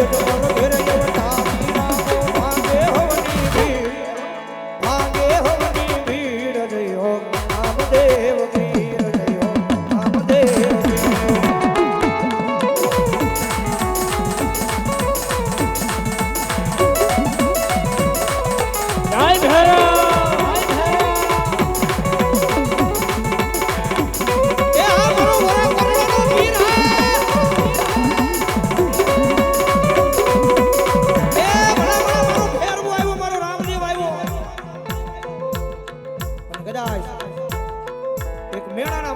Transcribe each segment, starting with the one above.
Hey,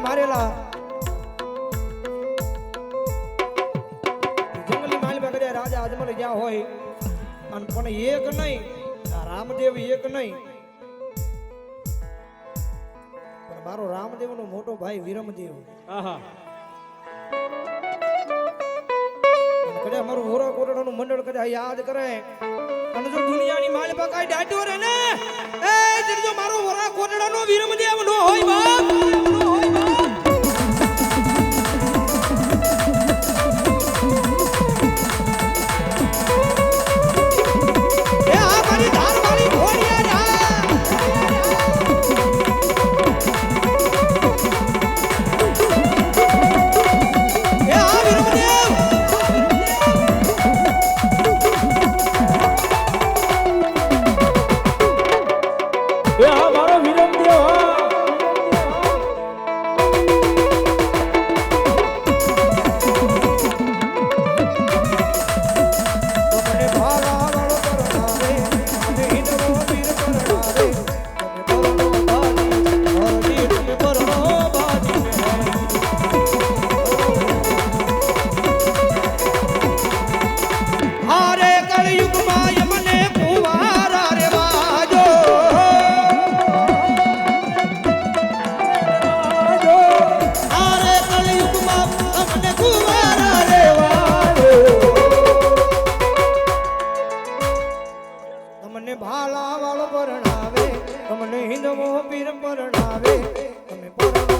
મારેલા. જંગલી માલવા કર્યા રાજા અજમલ ગયા હોય અને પણ એક નહીં રામદેવ એક નહીં. પણ મારો રામદેવ નો મોટો ભાઈ વિરમદેવ. આહા. કદાચ મારું હોરા કોરડાનું મંડળ કદાચ યાદ કરે. અને જો દુનિયાની માલ પકાઈ ડાટ્યો રે ને એ જો મારું હોરા કોરડાનો વિરમદેવ નો હોય તમે ભાલા વાળો પરણાવે. તમને હિન્દવો પીર પરણાવે. તમે પરણાવે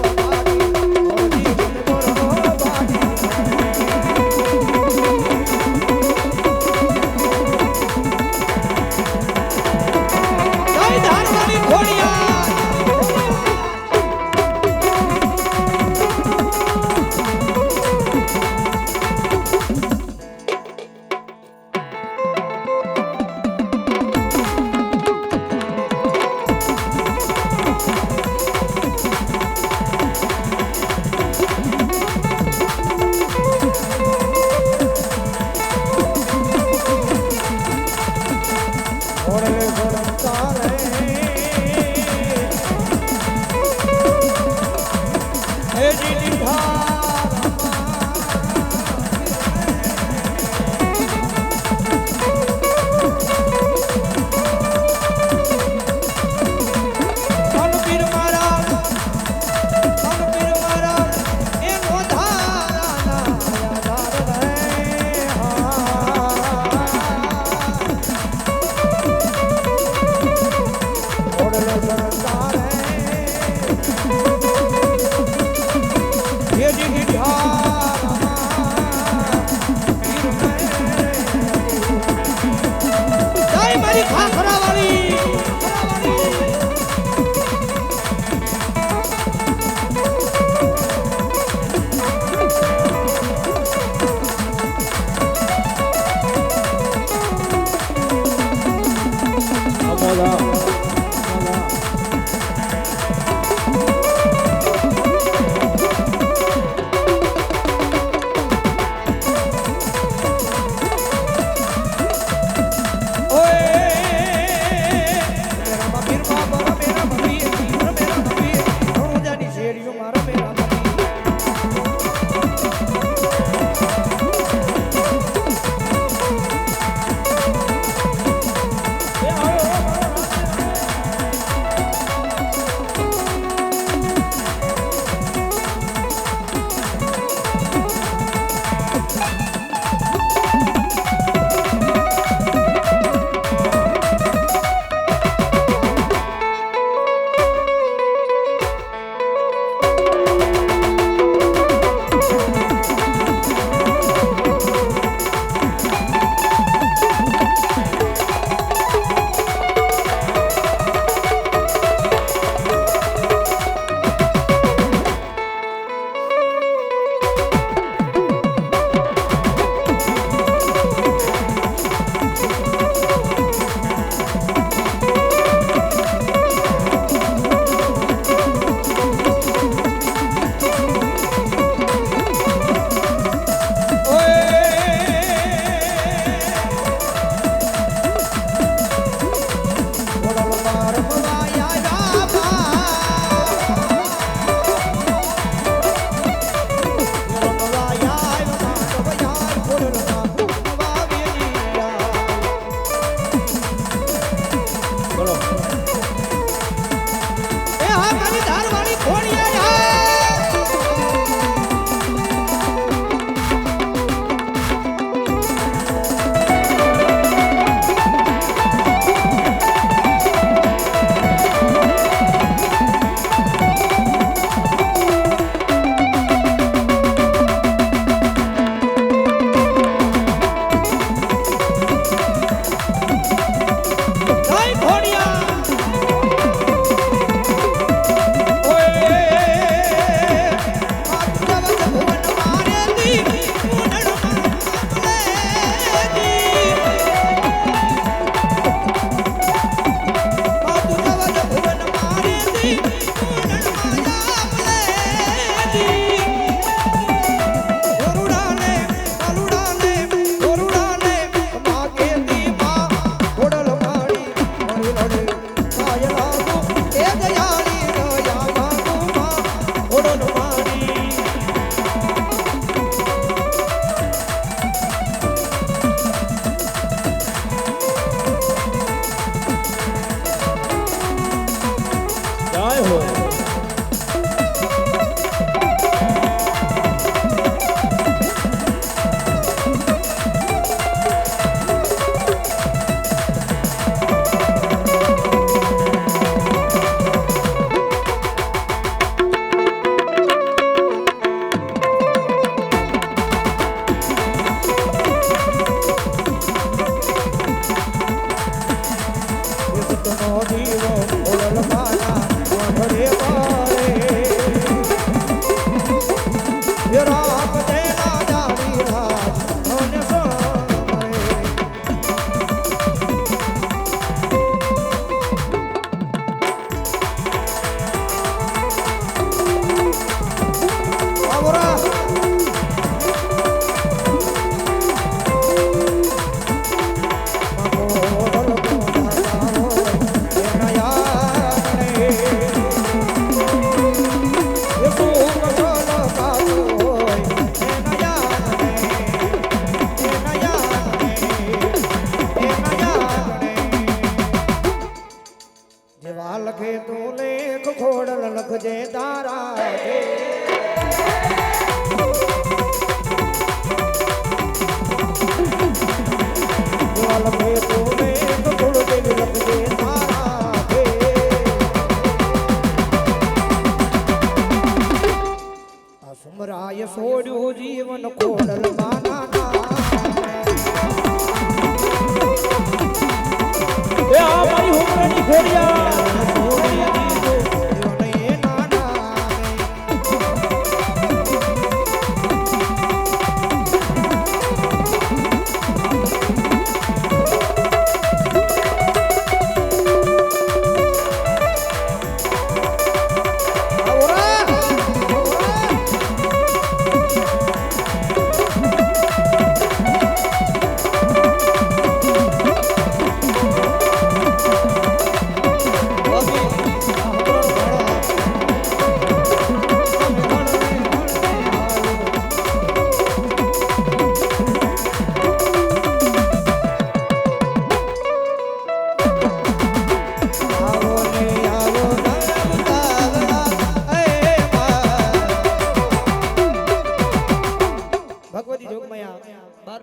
পালবে তুমি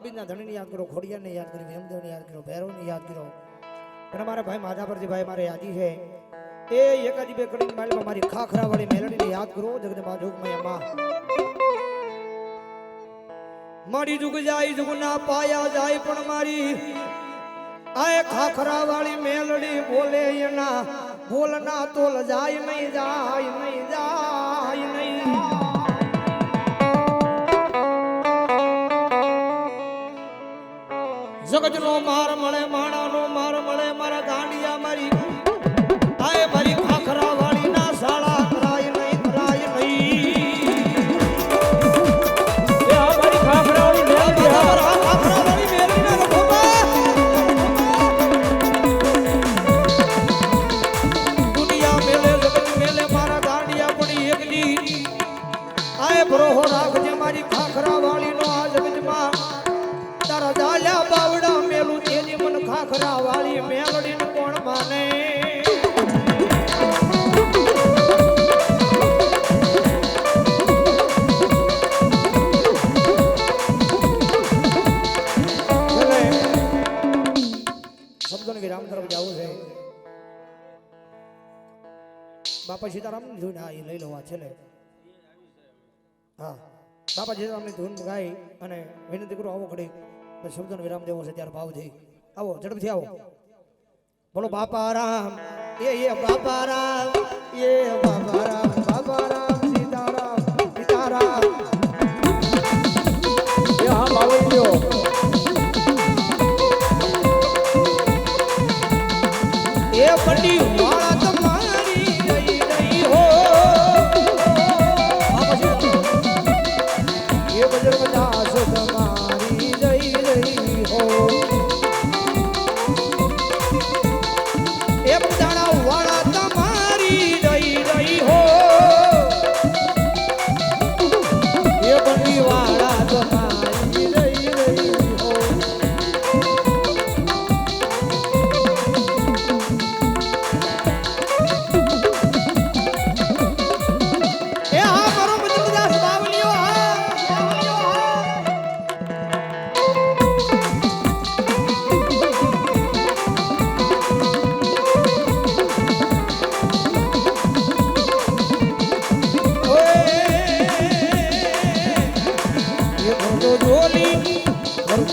જોગમાયા ધણીને યાદ કરો, ખોડિયાને યાદ કરો, હેમદેવને યાદ કરો, ભૈરવને યાદ કરો. અને મારા ભાઈ માધાપરજી ભાઈ મારે યાદી છે. એ એકાદી બે કડી માલમાં મારી ખાખરા વાળી મેલડીને યાદ કરો, જગદંબા જોગમાયા માં. મારી જુગ જાય જુગ ના પાયા જાય, પણ મારી આય ખાખરા વાળી મેલડી બોલે એના, બોલના તોલ જાય, નહીં જાય નહીં જાય, નહીં જગતનો માર મળે માણાનો માર મળે મારા ગાંડિયા મારી આય મારી વાળી મેલડી કોણ માને? વિરામ છે. બાપા સીતારામની ધૂન હા એ લઈ લેવા છે હા. બાપા સીતારામની ધૂન ગાઈ અને વિનંતી કરું આવો ઘડી શબ્દોનો વિરામ દેવો છે, ત્યારે ભાવથી. આવો ઝડપથી આવો. બોલો બાપા રામ. એ બાપા રામ.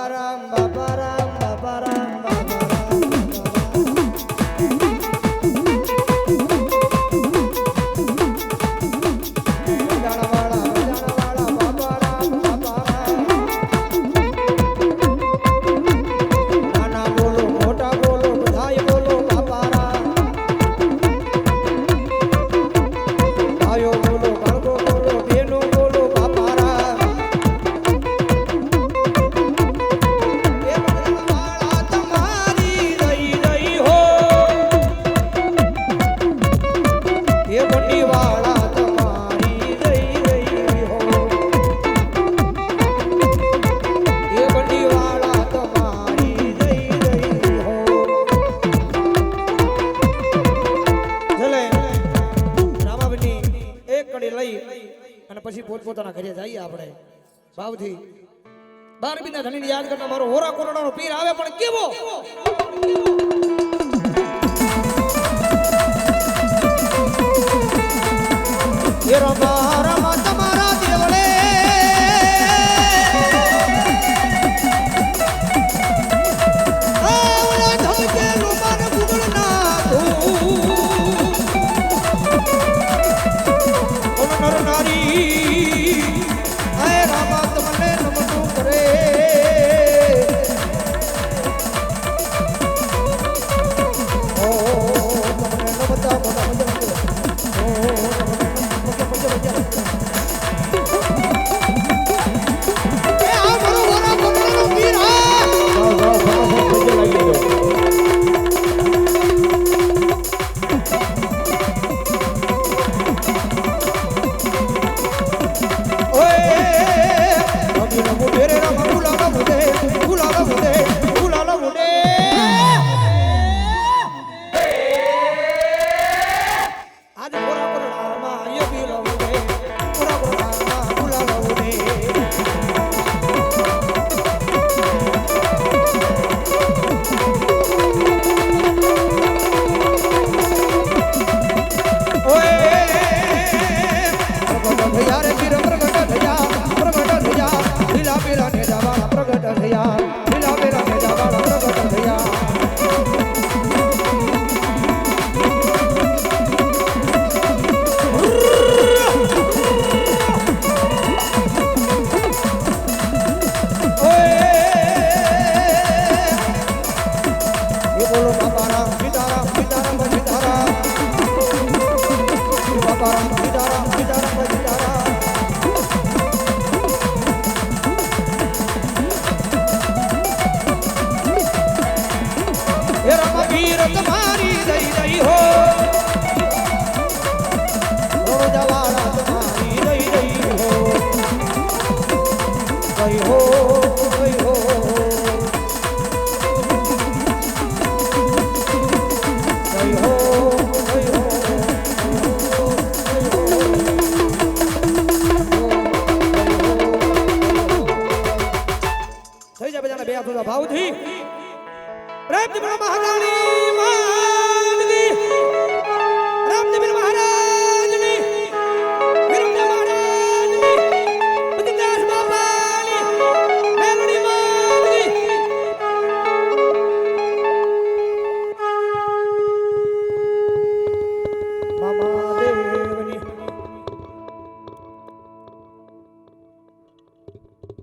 એ બાપા નથી. બારબીના ધણીને યાદ કરતા મારો હોરા કોરડાનો પીર આવે પણ કેવો? એ રબા અવધિ પ્રેમ મહારાણી.